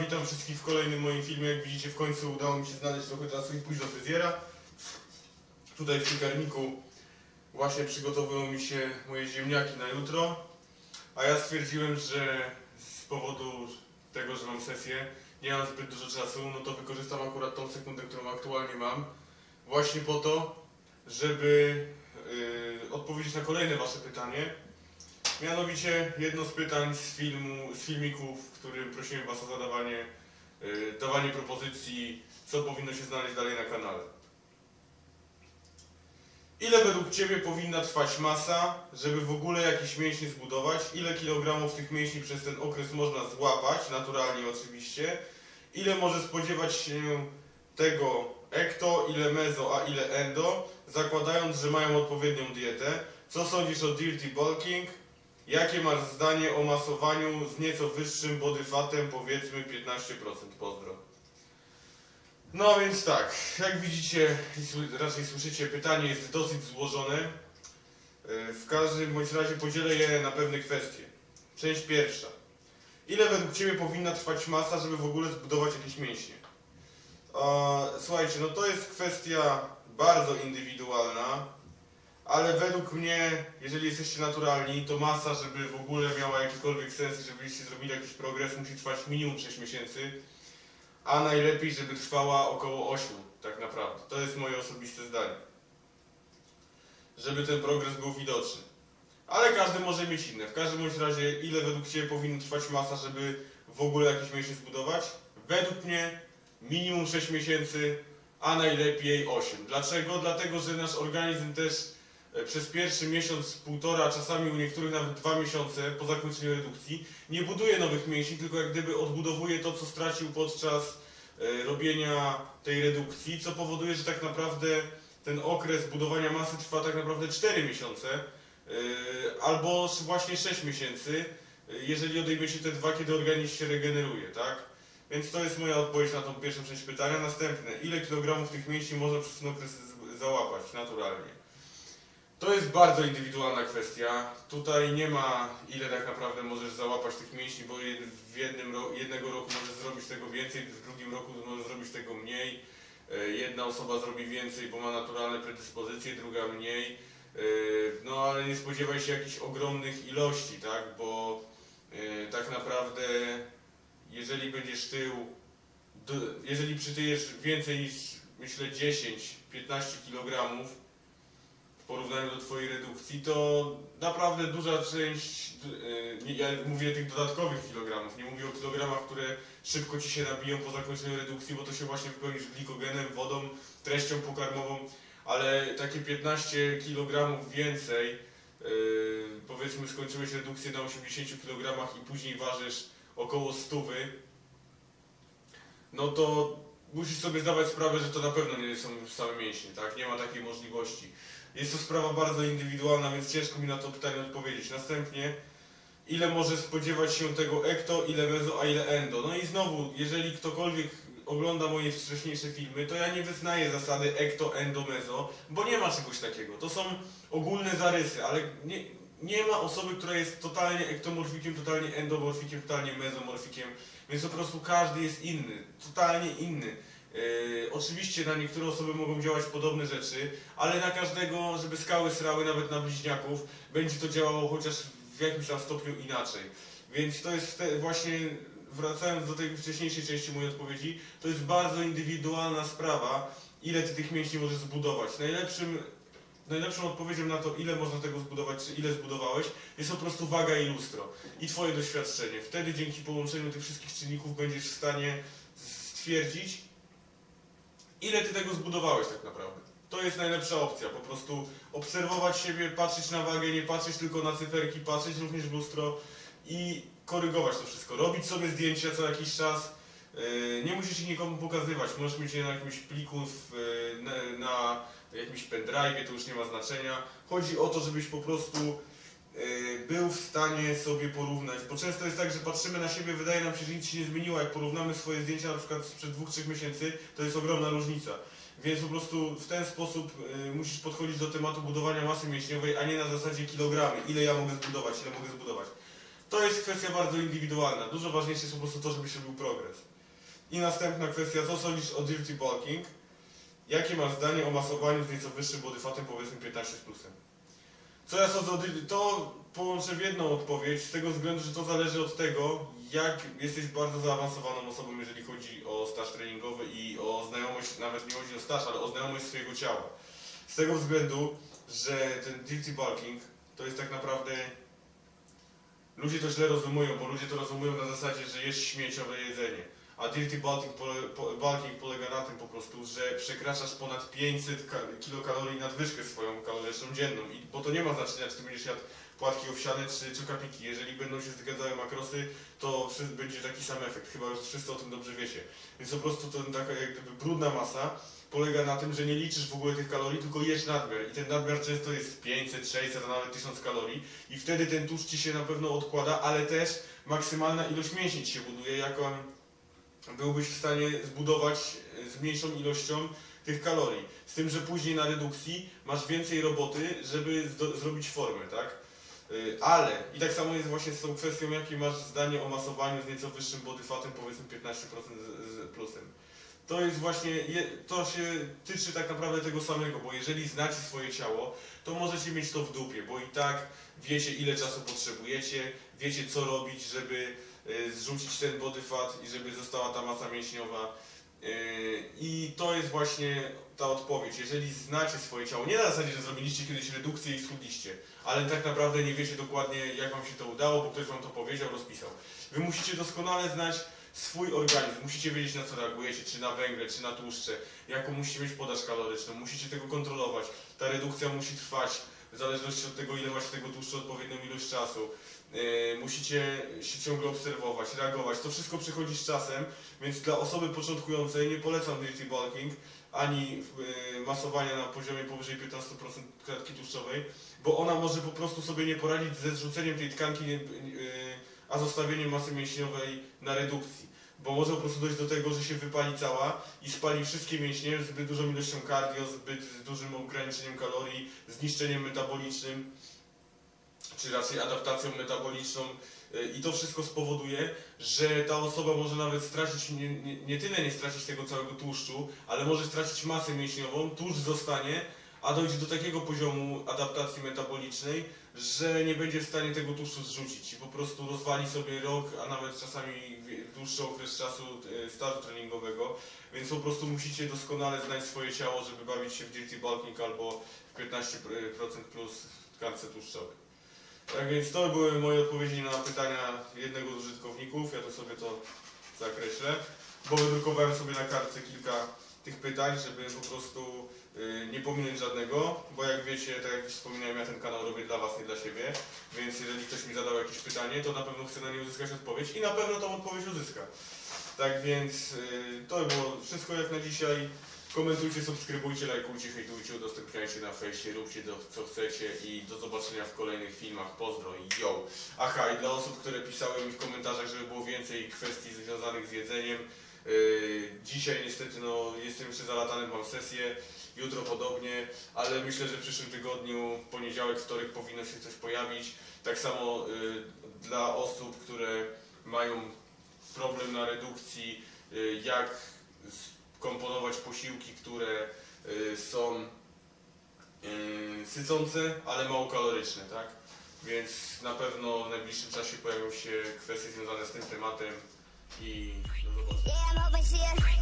Witam wszystkich w kolejnym moim filmie. Jak widzicie, w końcu udało mi się znaleźć trochę czasu i pójść do fryzjera. Tutaj w piekarniku właśnie przygotowują mi się moje ziemniaki na jutro. A ja stwierdziłem, że z powodu tego, że mam sesję, nie mam zbyt dużo czasu, no to wykorzystam akurat tą sekundę, którą aktualnie mam. Właśnie po to, żeby yy, odpowiedzieć na kolejne wasze pytanie. Mianowicie jedno z pytań z filmu, z filmików, w którym prosiłem Was o zadawanie, y, dawanie propozycji, co powinno się znaleźć dalej na kanale. Ile według Ciebie powinna trwać masa, żeby w ogóle jakieś mięśnie zbudować? Ile kilogramów tych mięśni przez ten okres można złapać, naturalnie oczywiście? Ile może spodziewać się tego ekto, ile mezo, a ile endo, zakładając, że mają odpowiednią dietę? Co sądzisz o dirty bulking? Jakie masz zdanie o masowaniu z nieco wyższym body fatem, powiedzmy 15%? Pozdro. No więc tak, jak widzicie raczej słyszycie, pytanie jest dosyć złożone. Yy, W każdym bądź razie podzielę je na pewne kwestie. Część pierwsza. Ile według Ciebie powinna trwać masa, żeby w ogóle zbudować jakieś mięśnie? Słuchajcie, no to jest kwestia bardzo indywidualna. Ale według mnie, jeżeli jesteście naturalni, to masa, żeby w ogóle miała jakikolwiek sens, żebyście zrobili jakiś progres, musi trwać minimum 6 miesięcy, a najlepiej, żeby trwała około 8, tak naprawdę. To jest moje osobiste zdanie. Żeby ten progres był widoczny. Ale każdy może mieć inne. W każdym razie, ile według Ciebie powinna trwać masa, żeby w ogóle jakieś mięśnie zbudować? Według mnie minimum 6 miesięcy, a najlepiej 8. Dlaczego? Dlatego, że nasz organizm też przez pierwszy miesiąc, półtora, czasami u niektórych nawet dwa miesiące po zakończeniu redukcji nie buduje nowych mięśni, tylko jak gdyby odbudowuje to, co stracił podczas e, robienia tej redukcji, co powoduje, że tak naprawdę ten okres budowania masy trwa tak naprawdę 4 miesiące e, albo właśnie 6 miesięcy, e, jeżeli odejmie się te dwa, kiedy organizm się regeneruje, tak? Więc to jest moja odpowiedź na tą pierwszą część pytania. Następne, ile kilogramów tych mięśni można przez ten okres załapać naturalnie? To jest bardzo indywidualna kwestia. Tutaj nie ma ile tak naprawdę możesz załapać tych mięśni, bo w jednym jednego roku możesz zrobić tego więcej, w drugim roku możesz zrobić tego mniej. E, Jedna osoba zrobi więcej, bo ma naturalne predyspozycje, druga mniej. E, No ale nie spodziewaj się jakichś ogromnych ilości, tak? Bo e, tak naprawdę jeżeli będziesz tył, jeżeli przytyjesz więcej niż myślę 10-15 kg w porównaniu do Twojej redukcji, to naprawdę duża część, nie- ja mówię tych dodatkowych kilogramów, nie mówię o kilogramach, które szybko Ci się nabiją po zakończeniu redukcji, bo to się właśnie wypełnisz glikogenem, wodą, treścią pokarmową, ale takie 15 kg więcej, yy, powiedzmy skończyłeś redukcję na 80 kg i później ważysz około 100, no to musisz sobie zdawać sprawę, że to na pewno nie są same mięśnie, tak? Nie ma takiej możliwości. Jest to sprawa bardzo indywidualna, więc ciężko mi na to pytanie odpowiedzieć. Następnie, ile może spodziewać się tego ekto, ile mezo, a ile endo? No i znowu, jeżeli ktokolwiek ogląda moje wcześniejsze filmy, to ja nie wyznaję zasady ekto, endo, mezo, bo nie ma czegoś takiego. To są ogólne zarysy, ale nie, nie ma osoby, która jest totalnie ektomorfikiem, totalnie endomorfikiem, totalnie mezomorfikiem, więc po prostu każdy jest inny, totalnie inny. Yy, oczywiście na niektóre osoby mogą działać podobne rzeczy, ale na każdego, żeby skały srały, nawet na bliźniaków, będzie to działało chociaż w jakimś tam stopniu inaczej. Więc to jest te, właśnie, wracając do tej wcześniejszej części mojej odpowiedzi, to jest bardzo indywidualna sprawa, ile ty tych mięśni możesz zbudować. Najlepszym Najlepszą odpowiedzią na to, ile można tego zbudować, ile zbudowałeś, jest po prostu waga i lustro. I twoje doświadczenie. Wtedy dzięki połączeniu tych wszystkich czynników będziesz w stanie stwierdzić, ile ty tego zbudowałeś tak naprawdę. To jest najlepsza opcja. Po prostu obserwować siebie, patrzeć na wagę, nie patrzeć tylko na cyferki, patrzeć również w lustro i korygować to wszystko. Robić sobie zdjęcia co jakiś czas. Yy, Nie musisz ich nikomu pokazywać. Możesz mieć je na jakimś pliku, yy, na, na jakimś pendrive, to już nie ma znaczenia. Chodzi o to, żebyś po prostu yy, był w stanie sobie porównać, bo często jest tak, że patrzymy na siebie, wydaje nam się, że nic się nie zmieniło. Jak porównamy swoje zdjęcia na przykład sprzed dwóch, trzech miesięcy, to jest ogromna różnica. Więc po prostu w ten sposób musisz podchodzić do tematu budowania masy mięśniowej, a nie na zasadzie kilogramy. Ile ja mogę zbudować, ile mogę zbudować. To jest kwestia bardzo indywidualna. Dużo ważniejsze jest po prostu to, żeby się był progres. I następna kwestia, co sądzisz o dirty bulking? Jakie masz zdanie o masowaniu z nieco wyższym body fatem, powiedzmy 15 z plusem? Co ja sądzę o dirty? To połączę w jedną odpowiedź, z tego względu, że to zależy od tego, jak jesteś bardzo zaawansowaną osobą, jeżeli chodzi o staż treningowy i o znajomość, nawet nie chodzi o staż, ale o znajomość swojego ciała. Z tego względu, że ten dirty bulking to jest tak naprawdę Ludzie to źle rozumują, bo ludzie to rozumują na zasadzie, że jest śmieciowe jedzenie. A dirty bulking, pole, polega na tym po prostu, że przekraczasz ponad 500 ka- kilokalorii nadwyżkę swoją kaloryczną dzienną. I, bo to nie ma znaczenia, czy ty będziesz jadł płatki owsiane czy czukapiki. Jeżeli będą się zgadzały makrosy, to będzie taki sam efekt. Chyba już wszyscy o tym dobrze wiecie. Więc po prostu to taka brudna masa polega na tym, że nie liczysz w ogóle tych kalorii, tylko jesz nadmiar. I ten nadmiar często jest 500, 600, a nawet 1000 kalorii. I wtedy ten tłuszcz ci się na pewno odkłada, ale też maksymalna ilość mięśni ci się buduje, jaką byłbyś w stanie zbudować e, z mniejszą ilością tych kalorii. Z tym, że później na redukcji masz więcej roboty, żeby zrobić formę, tak? Y, Ale, i tak samo jest właśnie z tą kwestią, jakie masz zdanie o masowaniu z nieco wyższym body fatem, powiedzmy 15% z, plusem. To jest właśnie, to się tyczy tak naprawdę tego samego, bo jeżeli znacie swoje ciało, to możecie mieć to w dupie, bo i tak wiecie ile czasu potrzebujecie, wiecie co robić, żeby zrzucić ten body fat i żeby została ta masa mięśniowa. Y, I to jest właśnie ta odpowiedź. Jeżeli znacie swoje ciało, nie na zasadzie, że zrobiliście kiedyś redukcję i schudliście, ale tak naprawdę nie wiecie dokładnie, jak wam się to udało, bo ktoś wam to powiedział, rozpisał. Wy musicie doskonale znać swój organizm, musicie wiedzieć na co reagujecie, czy na węgle, czy na tłuszcze, jaką musicie mieć podaż kaloryczną, musicie tego kontrolować. Ta redukcja musi trwać w zależności od tego, ile macie tego tłuszczu, odpowiednią ilość czasu. Yy, musicie się ciągle obserwować, reagować. To wszystko przychodzi z czasem, więc dla osoby początkującej nie polecam dirty bulking, ani yy, masowania na poziomie powyżej 15% klatki tłuszczowej, bo ona może po prostu sobie nie poradzić ze zrzuceniem tej tkanki, yy, a zostawieniem masy mięśniowej na redukcji. Bo może po prostu dojść do tego, że się wypali cała i spali wszystkie mięśnie zbyt dużą ilością cardio, zbyt dużym ograniczeniem kalorii, zniszczeniem metabolicznym, czy raczej adaptacją metaboliczną. Y, I to wszystko spowoduje, że ta osoba może nawet stracić, nie, nie, nie tyle nie stracić tego całego tłuszczu, ale może stracić masę mięśniową, tłuszcz zostanie, a dojdzie do takiego poziomu adaptacji metabolicznej, że nie będzie w stanie tego tłuszczu zrzucić i po prostu rozwali sobie rok, a nawet czasami dłuższy okres czasu e, stażu treningowego, więc po prostu musicie doskonale znać swoje ciało, żeby bawić się w dirty bulking albo w 15% plus w tkance tłuszczowej. Tak więc to były moje odpowiedzi na pytania jednego z użytkowników, ja to sobie to zakreślę, bo wydrukowałem sobie na kartce kilka tych pytań, żeby po prostu y, nie pominąć żadnego, bo jak wiecie, tak jak wspominałem, ja ten kanał robię dla Was, nie dla siebie, więc jeżeli ktoś mi zadał jakieś pytanie, to na pewno chcę na nie uzyskać odpowiedź i na pewno tą odpowiedź uzyska. Tak więc y, to było wszystko jak na dzisiaj. Komentujcie, subskrybujcie, lajkujcie, hejtujcie, udostępniajcie na fejsie, róbcie co chcecie i do zobaczenia w kolejnych filmach. Pozdro i yo! Aha, i dla osób, które pisały mi w komentarzach, żeby było więcej kwestii związanych z jedzeniem, Yy, dzisiaj niestety no, jestem jeszcze zalatany, mam sesję, jutro podobnie, ale myślę, że w przyszłym tygodniu, poniedziałek, wtorek powinno się coś pojawić. Tak samo yy, dla osób, które mają problem na redukcji, yy, jak komponować posiłki, które yy, są yy, sycące, ale mało kaloryczne, tak? Więc na pewno w najbliższym czasie pojawią się kwestie związane z tym tematem i do zobaczenia.